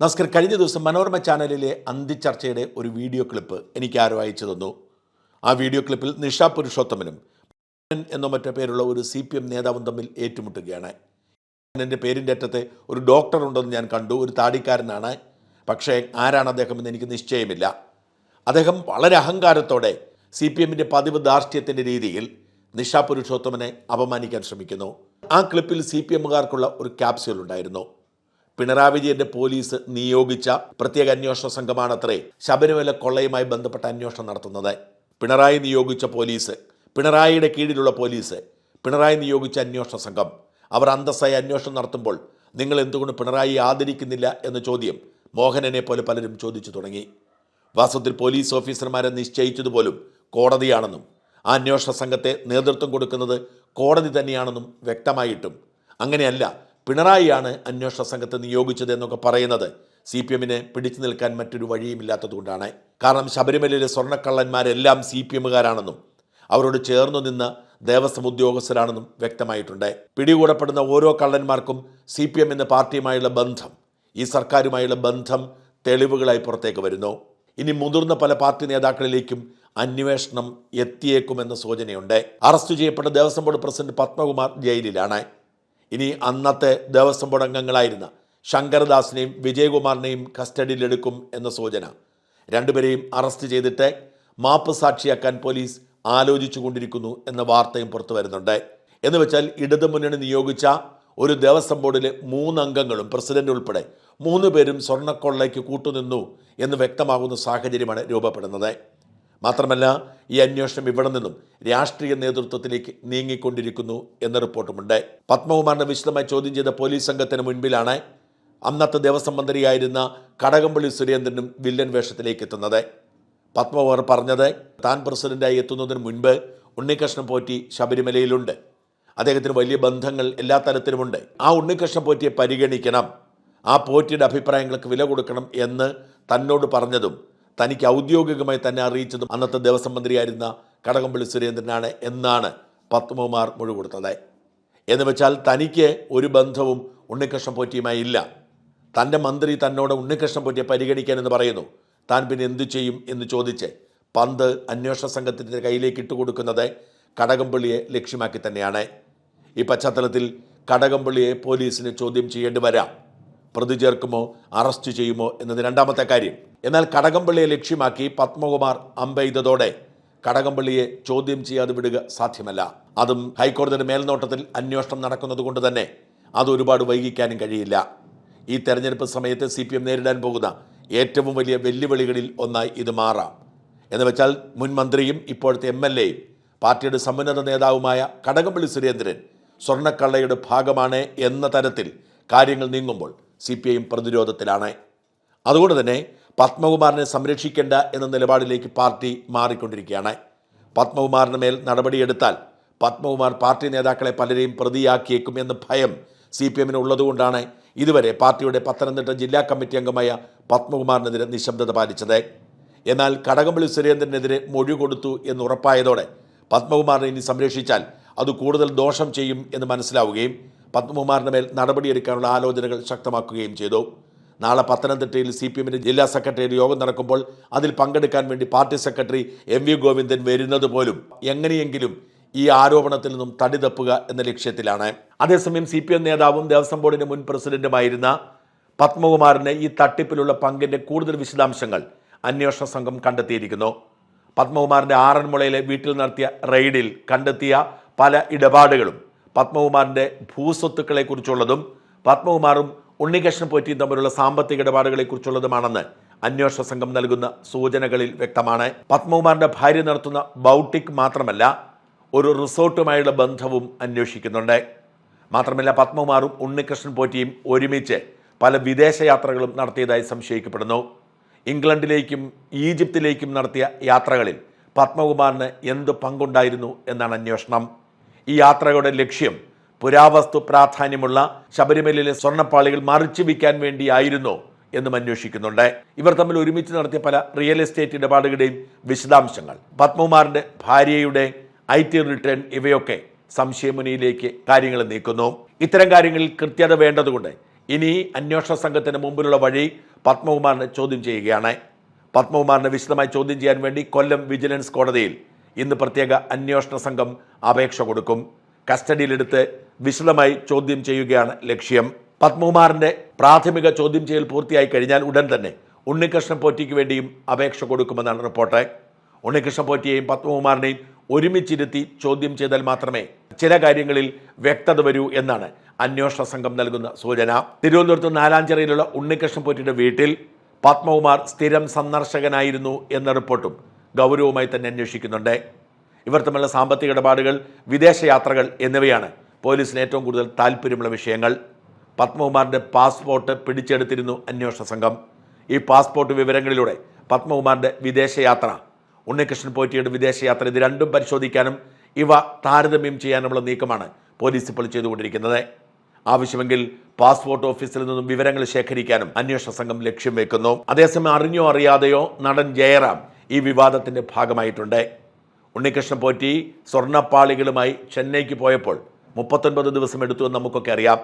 നമസ്കാരം കഴിഞ്ഞ ദിവസം മനോരമ ചാനലിലെ അന്തിച്ചർച്ചയുടെ ഒരു വീഡിയോ ക്ലിപ്പ് എനിക്ക് ആരോ അയച്ചു തന്നു. ആ വീഡിയോ ക്ലിപ്പിൽ നിഷ പുരുഷോത്തമനും എന്നോ മറ്റോ പേരുള്ള ഒരു സി പി എം നേതാവും തമ്മിൽ ഏറ്റുമുട്ടുകയാണ്. എന്റെ പേരിന്റെ അറ്റത്തെ ഒരു ഡോക്ടർ ഉണ്ടെന്ന് ഞാൻ കണ്ടു. ഒരു താടിക്കാരനാണ്. പക്ഷേ ആരാണ് അദ്ദേഹം എന്ന് എനിക്ക് നിശ്ചയമില്ല. അദ്ദേഹം വളരെ അഹങ്കാരത്തോടെ സി പി എമ്മിന്റെ പതിവ് ധാർഷ്ട്യത്തിന്റെ രീതിയിൽ നിഷ പുരുഷോത്തമനെ അപമാനിക്കാൻ ശ്രമിക്കുന്നു. ആ ക്ലിപ്പിൽ സി പി എമ്മുകാർക്കുള്ള ഒരു ക്യാപ്സ്യൂൾ ഉണ്ടായിരുന്നു. പിണറായി വിജയന്റെ പോലീസ് നിയോഗിച്ച പ്രത്യേക അന്വേഷണ സംഘമാണത്രേ ശബരിമല കൊള്ളയുമായി ബന്ധപ്പെട്ട അന്വേഷണം നടത്തുന്നത്. പിണറായി നിയോഗിച്ച പോലീസ് പിണറായിയുടെ കീഴിലുള്ള പോലീസ് പിണറായി നിയോഗിച്ച അന്വേഷണ സംഘം. അവർ അന്തസ്സായി അന്വേഷണം നടത്തുമ്പോൾ നിങ്ങൾ എന്തുകൊണ്ട് പിണറായി ആദരിക്കുന്നില്ല എന്ന ചോദ്യം മോഹനനെ പോലെ പലരും ചോദിച്ചു തുടങ്ങി. വാസ്തവത്തിൽ പോലീസ് ഓഫീസർമാരെ നിശ്ചയിച്ചതുപോലും കോടതിയാണെന്നും ആ അന്വേഷണ സംഘത്തെ നേതൃത്വം കൊടുക്കുന്നത് കോടതി തന്നെയാണെന്നും വ്യക്തമായിട്ടും. അങ്ങനെയല്ല പിണറായിയാണ് അന്വേഷണ സംഘത്തെ നിയോഗിച്ചത് എന്നൊക്കെ പറയുന്നത്. സി പി എമ്മിനെ പിടിച്ചു നിൽക്കാൻ മറ്റൊരു വഴിയുമില്ലാത്തതുകൊണ്ടാണ് കാരണം ശബരിമലയിലെ സ്വർണക്കള്ളന്മാരെല്ലാം സി പി എമ്മുകാരാണെന്നും അവരോട് ചേർന്നു നിന്ന് ദേവസ്വം ഉദ്യോഗസ്ഥരാണെന്നും വ്യക്തമായിട്ടുണ്ട്. പിടികൂടപ്പെടുന്ന ഓരോ കള്ളന്മാർക്കും സി പി എം എന്ന പാർട്ടിയുമായുള്ള ബന്ധം ഈ സർക്കാരുമായുള്ള ബന്ധം തെളിവുകളായി പുറത്തേക്ക് വരുന്നു. ഇനി മുതിർന്ന പല പാർട്ടി നേതാക്കളിലേക്കും അന്വേഷണം എത്തിയേക്കുമെന്ന സൂചനയുണ്ട്. അറസ്റ്റ് ചെയ്യപ്പെട്ട ദേവസ്വം ബോർഡ് പ്രസിഡന്റ് പത്മകുമാർ ജയിലിലാണ്. ഇനി അന്നത്തെ ദേവസ്വം ബോർഡ് അംഗങ്ങളായിരുന്ന ശങ്കരദാസിനെയും വിജയകുമാറിനെയും കസ്റ്റഡിയിലെടുക്കും എന്ന സൂചന. രണ്ടുപേരെയും അറസ്റ്റ് ചെയ്തിട്ട് മാപ്പ് സാക്ഷിയാക്കാൻ പോലീസ് ആലോചിച്ചു കൊണ്ടിരിക്കുന്നു എന്ന വാർത്തയും പുറത്തു വരുന്നുണ്ട്. എന്ന് വെച്ചാൽ ഇടതു മുന്നണി നിയോഗിച്ച ഒരു ദേവസ്വം ബോർഡിലെ മൂന്നംഗങ്ങളും പ്രസിഡന്റ് ഉൾപ്പെടെ മൂന്ന് പേരും സ്വർണക്കൊള്ളയ്ക്ക് കൂട്ടുനിന്നു എന്ന് വ്യക്തമാകുന്ന സാഹചര്യമാണ് രൂപപ്പെടുന്നത്. മാത്രമല്ല ഈ അന്വേഷണം ഇവിടെ നിന്നും രാഷ്ട്രീയ നേതൃത്വത്തിലേക്ക് നീങ്ങിക്കൊണ്ടിരിക്കുന്നു എന്ന റിപ്പോർട്ടുമുണ്ട്. പത്മകുമാറിനെ വിശദമായി ചോദ്യം ചെയ്ത പോലീസ് സംഘത്തിന് മുൻപിലാണ് അന്നത്തെ ദേവസ്വം മന്ത്രിയായിരുന്ന കടകംപള്ളി സുരേന്ദ്രനും വില്ലൻ വേഷത്തിലേക്ക് എത്തുന്നത്. പത്മകുമാർ പറഞ്ഞത് താൻ പ്രസിഡന്റായി എത്തുന്നതിന് മുൻപ് ഉണ്ണികൃഷ്ണൻ പോറ്റി ശബരിമലയിലുണ്ട്. അദ്ദേഹത്തിന് വലിയ ബന്ധങ്ങൾ എല്ലാ തരത്തിലുമുണ്ട്. ആ ഉണ്ണികൃഷ്ണൻ പോറ്റിയെ പരിഗണിക്കണം. ആ പോറ്റിയുടെ അഭിപ്രായങ്ങൾക്ക് വില കൊടുക്കണം എന്ന് തന്നോട് പറഞ്ഞതും തനിക്ക് ഔദ്യോഗികമായി തന്നെ അറിയിച്ചതും അന്നത്തെ ദേവസ്വം മന്ത്രിയായിരുന്ന കടകംപള്ളി സുരേന്ദ്രനാണ് എന്നാണ് പത്മകുമാർ മൊഴി കൊടുത്തത്. എന്ന് വെച്ചാൽ തനിക്ക് ഒരു ബന്ധവും ഉണ്ണികൃഷ്ണൻ പോറ്റിയുമായി ഇല്ല. തന്റെ മന്ത്രി തന്നോട് ഉണ്ണികൃഷ്ണൻ പോറ്റിയെ പരിഗണിക്കാൻ എന്ന് പറയുന്നു. താൻ പിന്നെ എന്തു ചെയ്യും എന്ന് ചോദിച്ച് പന്ത് അന്വേഷണ സംഘത്തിന്റെ കയ്യിലേക്ക് ഇട്ടുകൊടുക്കുന്നത് കടകംപള്ളിയെ ലക്ഷ്യമാക്കി തന്നെയാണ്. ഈ പശ്ചാത്തലത്തിൽ കടകംപള്ളിയെ പോലീസിന് ചോദ്യം ചെയ്യേണ്ടി വരാം. പ്രതി ചേർക്കുമോ അറസ്റ്റ് ചെയ്യുമോ എന്നത് രണ്ടാമത്തെ കാര്യം. എന്നാൽ കടകംപള്ളിയെ ലക്ഷ്യമാക്കി പത്മകുമാർ അമ്പെയ്തതോടെ കടകംപള്ളിയെ ചോദ്യം ചെയ്യാതെ വിടുക സാധ്യമല്ല. അതും ഹൈക്കോടതിയുടെ മേൽനോട്ടത്തിൽ അന്വേഷണം നടക്കുന്നത് കൊണ്ട് തന്നെ അത് ഒരുപാട് വൈകിക്കാനും കഴിയില്ല. ഈ തെരഞ്ഞെടുപ്പ് സമയത്ത് സി പി എം നേരിടാൻ പോകുന്ന ഏറ്റവും വലിയ വെല്ലുവിളികളിൽ ഒന്നായി ഇത് മാറാം. എന്ന് വെച്ചാൽ മുൻ മന്ത്രിയും ഇപ്പോഴത്തെ എം എൽ എയും പാർട്ടിയുടെ സമുന്നത നേതാവുമായ കടകംപള്ളി സുരേന്ദ്രൻ സ്വർണക്കള്ളയുടെ ഭാഗമാണ് എന്ന തരത്തിൽ കാര്യങ്ങൾ നീങ്ങുമ്പോൾ സി പി ഐ പ്രതിരോധത്തിലാണ്. അതുകൊണ്ട് തന്നെ പത്മകുമാറിനെ സംരക്ഷിക്കേണ്ട എന്ന നിലപാടിലേക്ക് പാർട്ടി മാറിക്കൊണ്ടിരിക്കുകയാണ്. പത്മകുമാറിന് മേൽ നടപടിയെടുത്താൽ പത്മകുമാർ പാർട്ടി നേതാക്കളെ പലരെയും പ്രതിയാക്കിയേക്കും എന്ന ഭയം സി പി എമ്മിന് ഉള്ളതുകൊണ്ടാണ് ഇതുവരെ പാർട്ടിയുടെ പത്തനംതിട്ട ജില്ലാ കമ്മിറ്റി അംഗമായ പത്മകുമാറിനെതിരെ നിശബ്ദത പാലിച്ചത്. എന്നാൽ കടകംപള്ളി സുരേന്ദ്രനെതിരെ മൊഴി കൊടുത്തു എന്ന് ഉറപ്പായതോടെ പത്മകുമാറിനെ ഇനി സംരക്ഷിച്ചാൽ അത് കൂടുതൽ ദോഷം ചെയ്യും എന്ന് മനസ്സിലാവുകയും പത്മകുമാറിന് മേൽ നടപടിയെടുക്കാനുള്ള ആലോചനകൾ ശക്തമാക്കുകയും ചെയ്തു. നാളെ പത്തനംതിട്ടയിൽ സി പി എമ്മിന്റെ ജില്ലാ സെക്രട്ടറി യോഗം നടക്കുമ്പോൾ അതിൽ പങ്കെടുക്കാൻ വേണ്ടി party secretary M V Govindan വരുന്നത് പോലും എങ്ങനെയെങ്കിലും ഈ ആരോപണത്തിൽ നിന്നും തടി തപ്പുക എന്ന ലക്ഷ്യത്തിലാണ്. അതേസമയം സി പി എം നേതാവും ദേവസ്വം ബോർഡിന്റെ മുൻ പ്രസിഡന്റുമായിരുന്ന പത്മകുമാറിന് ഈ തട്ടിപ്പിലുള്ള പങ്കിന്റെ കൂടുതൽ വിശദാംശങ്ങൾ അന്വേഷണ സംഘം കണ്ടെത്തിയിരിക്കുന്നു. പത്മകുമാറിന്റെ ആറന്മുളയിലെ വീട്ടിൽ നടത്തിയ റെയ്ഡിൽ കണ്ടെത്തിയ പല ഇടപാടുകളും പത്മകുമാറിന്റെ ഭൂസ്വത്തുക്കളെക്കുറിച്ചുള്ളതും പത്മകുമാറും ഉണ്ണികൃഷ്ണൻ പോറ്റിയും തമ്മിലുള്ള സാമ്പത്തിക ഇടപാടുകളെക്കുറിച്ചുള്ളതുമാണെന്ന് അന്വേഷണ സംഘം നൽകുന്ന സൂചനകളിൽ വ്യക്തമാണ്. പത്മകുമാറിന്റെ ഭാര്യ നടത്തുന്ന ബൗട്ടിക് മാത്രമല്ല ഒരു റിസോർട്ടുമായുള്ള ബന്ധവും അന്വേഷിക്കുന്നുണ്ട്. മാത്രമല്ല പത്മകുമാറും ഉണ്ണികൃഷ്ണൻ പോറ്റിയും ഒരുമിച്ച് പല വിദേശയാത്രകളും നടത്തിയതായി സംശയിക്കപ്പെടുന്നു. ഇംഗ്ലണ്ടിലേക്കും ഈജിപ്തിലേക്കും നടത്തിയ യാത്രകളിൽ പത്മകുമാറിന് എന്ത് പങ്കുണ്ടായിരുന്നു എന്നാണ് അന്വേഷണം. ഈ യാത്രയുടെ ലക്ഷ്യം പുരാവസ്തു പ്രാധാന്യമുള്ള ശബരിമലയിലെ സ്വർണപ്പാളികൾ മറിച്ചു വിൽക്കാൻ വേണ്ടിയായിരുന്നോ എന്നും അന്വേഷിക്കുന്നുണ്ട്. ഇവർ തമ്മിൽ ഒരുമിച്ച് നടത്തിയ പല റിയൽ എസ്റ്റേറ്റ് ഇടപാടുകളുടെയും വിശദാംശങ്ങൾ. പത്മകുമാറിന്റെ ഭാര്യയുടെ ഐ ടി റിട്ടേൺ ഇവയൊക്കെ സംശയമുനിയിലേക്ക് കാര്യങ്ങൾ നീക്കുന്നു. ഇത്തരം കാര്യങ്ങളിൽ കൃത്യത വേണ്ടതുകൊണ്ട് ഇനി അന്വേഷണ സംഘത്തിന് മുമ്പിലുള്ള വഴി പത്മകുമാറിനെ ചോദ്യം ചെയ്യുകയാണ്. പത്മകുമാറിനെ വിശദമായി ചോദ്യം ചെയ്യാൻ വേണ്ടി കൊല്ലം വിജിലൻസ് കോടതിയിൽ ഇന്ന് പ്രത്യേക അന്വേഷണ സംഘം അപേക്ഷ കൊടുക്കും. കസ്റ്റഡിയിലെടുത്ത് വിശദമായി ചോദ്യം ചെയ്യുകയാണ് ലക്ഷ്യം. പത്മകുമാറിന്റെ പ്രാഥമിക ചോദ്യം ചെയ്യൽ പൂർത്തിയായി കഴിഞ്ഞാൽ ഉടൻ തന്നെ ഉണ്ണികൃഷ്ണൻ പോറ്റിക്ക് വേണ്ടിയും അപേക്ഷ കൊടുക്കുമെന്നാണ് റിപ്പോർട്ട്. ഉണ്ണികൃഷ്ണൻ പോറ്റിയെയും പത്മകുമാറിനെയും ഒരുമിച്ചിരുത്തി ചോദ്യം ചെയ്താൽ മാത്രമേ ചില കാര്യങ്ങളിൽ വ്യക്തത വരൂ എന്നാണ് അന്വേഷണ സംഘം നൽകുന്ന സൂചന. തിരുവനന്തപുരത്ത് നാലാഞ്ചിറയിലുള്ള ഉണ്ണികൃഷ്ണൻ പോറ്റിയുടെ വീട്ടിൽ പത്മകുമാർ സ്ഥിരം സന്ദർശകനായിരുന്നു എന്ന റിപ്പോർട്ടും ഗൗരവമായി തന്നെ അന്വേഷിക്കുന്നുണ്ട്. ഇവർ തമ്മിലുള്ള സാമ്പത്തിക ഇടപാടുകൾ വിദേശയാത്രകൾ എന്നിവയാണ്. പോലീസിന് ഏറ്റവും കൂടുതൽ താല്പര്യമുള്ള വിഷയങ്ങൾ. പത്മകുമാറിന്റെ പാസ്പോർട്ട് പിടിച്ചെടുത്തിരുന്നു അന്വേഷണ സംഘം. ഈ പാസ്പോർട്ട് വിവരങ്ങളിലൂടെ പത്മകുമാറിന്റെ വിദേശയാത്ര ഉണ്ണികൃഷ്ണൻ പോറ്റിയുടെ വിദേശയാത്ര ഇത് രണ്ടും പരിശോധിക്കാനും ഇവ താരതമ്യം ചെയ്യാനുമുള്ള നീക്കമാണ് പോലീസ് ഇപ്പോൾ ചെയ്തുകൊണ്ടിരിക്കുന്നത്. ആവശ്യമെങ്കിൽ പാസ്പോർട്ട് ഓഫീസിൽ നിന്നും വിവരങ്ങൾ ശേഖരിക്കാനും അന്വേഷണ സംഘം ലക്ഷ്യം വെക്കുന്നു. അതേസമയം അറിഞ്ഞോ അറിയാതെയോ നടൻ ജയറാം ഈ വിവാദത്തിന്റെ ഭാഗമായിട്ടുണ്ട്. ഉണ്ണികൃഷ്ണൻ പോറ്റി സ്വർണപ്പാളികളുമായി ചെന്നൈക്ക് പോയപ്പോൾ മുപ്പത്തൊൻപത് ദിവസം എടുത്തു എന്ന് നമുക്കൊക്കെ അറിയാം.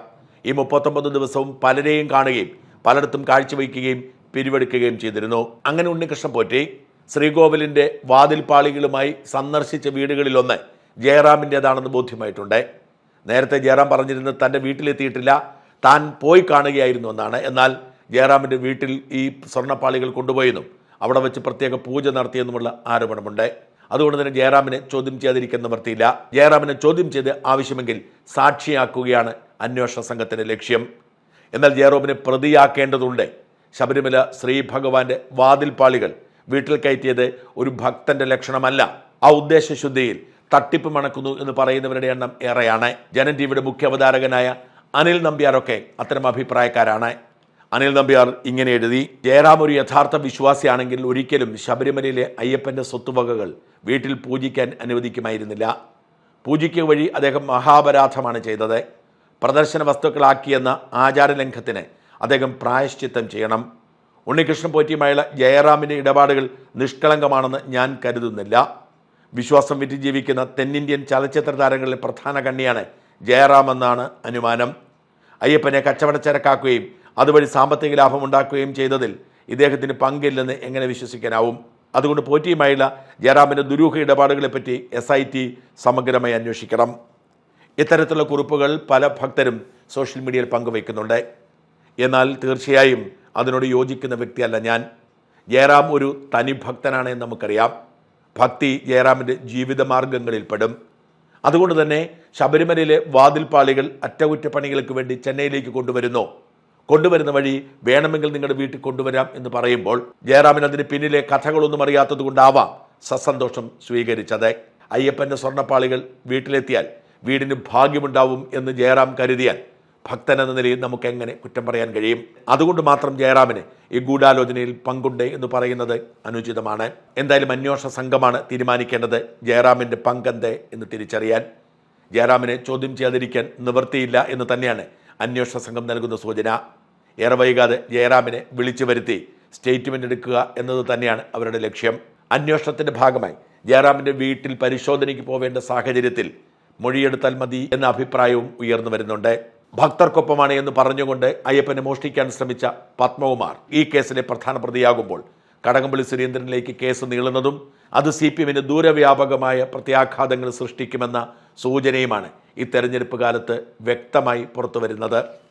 ഈ മുപ്പത്തൊമ്പത് ദിവസവും പലരെയും കാണുകയും പലയിടത്തും കാഴ്ചവെക്കുകയും പിരിവെടുക്കുകയും ചെയ്തിരുന്നു. അങ്ങനെ ഉണ്ണികൃഷ്ണൻ പോറ്റി ശ്രീകോവിലിന്റെ വാതിൽപ്പാളികളുമായി സന്ദർശിച്ച വീടുകളിലൊന്ന് ജയറാമിന്റെതാണെന്ന് ബോധ്യമായിട്ടുണ്ട്. നേരത്തെ ജയറാം പറഞ്ഞിരുന്നത് തന്റെ വീട്ടിലെത്തിയിട്ടില്ല. താൻ പോയി കാണുകയായിരുന്നു എന്നാണ്. എന്നാൽ ജയറാമിന്റെ വീട്ടിൽ ഈ സ്വർണപ്പാളികൾ കൊണ്ടുപോയെന്നും അവിടെ വെച്ച് പ്രത്യേക പൂജ നടത്തിയെന്നുമുള്ള ആരോപണമുണ്ട്. അതുകൊണ്ട് തന്നെ ജയറാമിനെ ചോദ്യം ചെയ്യാതിരിക്കാൻ നിവർത്തിയില്ല ജയറാമിനെ ചോദ്യം ചെയ്ത് ആവശ്യമെങ്കിൽ സാക്ഷിയാക്കുകയാണ് അന്വേഷണ സംഘത്തിന്റെ ലക്ഷ്യം. എന്നാൽ ജയറോബിനെ പ്രതിയാക്കേണ്ടതുണ്ട്. ശബരിമല ശ്രീ ഭഗവാന്റെ വാതിൽപ്പാളികൾ വീട്ടിൽ കയറ്റിയത് ഒരു ഭക്തന്റെ ലക്ഷണമല്ല. ആ ഉദ്ദേശശുദ്ധിയിൽ തട്ടിപ്പ് മണക്കുന്നു എന്ന് പറയുന്നവരുടെ എണ്ണം ഏറെയാണ്. ജനൻ ടിവിയുടെ മുഖ്യ അവതാരകനായ അനിൽ നമ്പ്യാരൊക്കെ അത്തരം അഭിപ്രായക്കാരാണ്. അനിൽ നമ്പ്യാർ ഇങ്ങനെ എഴുതി ജയറാം ഒരു യഥാർത്ഥ വിശ്വാസിയാണെങ്കിൽ ഒരിക്കലും ശബരിമലയിലെ അയ്യപ്പന്റെ സ്വത്തുവകകൾ വീട്ടിൽ പൂജിക്കാൻ അനുവദിക്കുമായിരുന്നില്ല. പൂജിക്കുക വഴി അദ്ദേഹം മഹാപരാധമാണ് ചെയ്തത്. പ്രദർശന വസ്തുക്കളാക്കിയെന്ന ആചാരലംഘത്തിന് അദ്ദേഹം പ്രായശ്ചിത്തം ചെയ്യണം. ഉണ്ണികൃഷ്ണൻ പോറ്റിയുമായുള്ള ജയറാമിന്റെ ഇടപാടുകൾ നിഷ്കളങ്കമാണെന്ന് ഞാൻ കരുതുന്നില്ല. വിശ്വാസം വിറ്റ് ജീവിക്കുന്ന തെന്നിന്ത്യൻ ചലച്ചിത്ര താരങ്ങളിലെ പ്രധാന കണ്ണിയാണ് ജയറാം എന്നാണ് അനുമാനം. അയ്യപ്പനെ കച്ചവടച്ചരക്കാക്കുകയും അതുവഴി സാമ്പത്തിക ലാഭം ഉണ്ടാക്കുകയും ചെയ്തതിൽ ഇദ്ദേഹത്തിന് പങ്കില്ലെന്ന് എങ്ങനെ വിശ്വസിക്കാനാവും? അതുകൊണ്ട് പോറ്റിയുമായുള്ള ജയറാമിന്റെ ദുരൂഹ ഇടപാടുകളെപ്പറ്റി എസ് ഐ ടി സമഗ്രമായി അന്വേഷിക്കണം. ഇത്തരത്തിലുള്ള കുറിപ്പുകൾ പല ഭക്തരും സോഷ്യൽ മീഡിയയിൽ പങ്കുവയ്ക്കുന്നുണ്ട്. എന്നാൽ തീർച്ചയായും അതിനോട് യോജിക്കുന്ന വ്യക്തിയല്ല ഞാൻ. ജയറാം ഒരു തനി ഭക്തനാണ് എന്ന് നമുക്കറിയാം. ഭക്തി ജയറാമിന്റെ ജീവിതമാർഗങ്ങളിൽപ്പെടും. അതുകൊണ്ട് തന്നെ ശബരിമലയിലെ വാതിൽപ്പാളികൾ അറ്റകുറ്റപ്പണികൾക്ക് വേണ്ടി ചെന്നൈയിലേക്ക് കൊണ്ടുവരുന്നു. കൊണ്ടുവരുന്ന വഴി വേണമെങ്കിൽ നിങ്ങളുടെ വീട്ടിൽ കൊണ്ടുവരാം എന്ന് പറയുമ്പോൾ ജയറാമിന് അതിന് പിന്നിലെ കഥകളൊന്നും അറിയാത്തത് കൊണ്ടാവാം സസന്തോഷം സ്വീകരിച്ചത്. അയ്യപ്പന്റെ സ്വർണപ്പാളികൾ വീട്ടിലെത്തിയാൽ വീടിന് ഭാഗ്യമുണ്ടാവും എന്ന് ജയറാം കരുതിയാൽ ഭക്തൻ എന്ന നിലയിൽ നമുക്ക് എങ്ങനെ കുറ്റം പറയാൻ കഴിയും? അതുകൊണ്ട് മാത്രം ജയറാമിന് ഈ ഗൂഢാലോചനയിൽ പങ്കുണ്ട് എന്ന് പറയുന്നത് അനുചിതമാണ്. എന്തായാലും അന്വേഷണ സംഘമാണ് തീരുമാനിക്കേണ്ടത് ജയറാമിന്റെ പങ്കെന്ത് എന്ന് തിരിച്ചറിയാൻ. ജയറാമിനെ ചോദ്യം ചെയ്യാതിരിക്കാൻ നിവൃത്തിയില്ല എന്ന് തന്നെയാണ് അന്വേഷണ സംഘം നൽകുന്ന സൂചന. ഏറെ വൈകാതെ ജയറാമിനെ വിളിച്ചു വരുത്തി സ്റ്റേറ്റ്മെന്റ് എടുക്കുക എന്നത് തന്നെയാണ് അവരുടെ ലക്ഷ്യം. അന്വേഷണത്തിന്റെ ഭാഗമായി ജയറാമിന്റെ വീട്ടിൽ പരിശോധനയ്ക്ക് പോവേണ്ട സാഹചര്യത്തിൽ മൊഴിയെടുത്താൽ മതി എന്ന അഭിപ്രായവും ഉയർന്നു വരുന്നുണ്ട്. ഭക്തർക്കൊപ്പമാണ് എന്ന് പറഞ്ഞുകൊണ്ട് അയ്യപ്പനെ മോഷ്ടിക്കാൻ ശ്രമിച്ച പത്മകുമാർ ഈ കേസിലെ പ്രധാന പ്രതിയാകുമ്പോൾ കടകംപള്ളി സുരേന്ദ്രനിലേക്ക് കേസ് നീളുന്നതും അത് സി പി എമ്മിന് ദൂരവ്യാപകമായ പ്രത്യാഘാതങ്ങൾ സൃഷ്ടിക്കുമെന്ന സൂചനയുമാണ് ഈ തെരഞ്ഞെടുപ്പ് കാലത്ത് വ്യക്തമായി പുറത്തു വരുന്നത്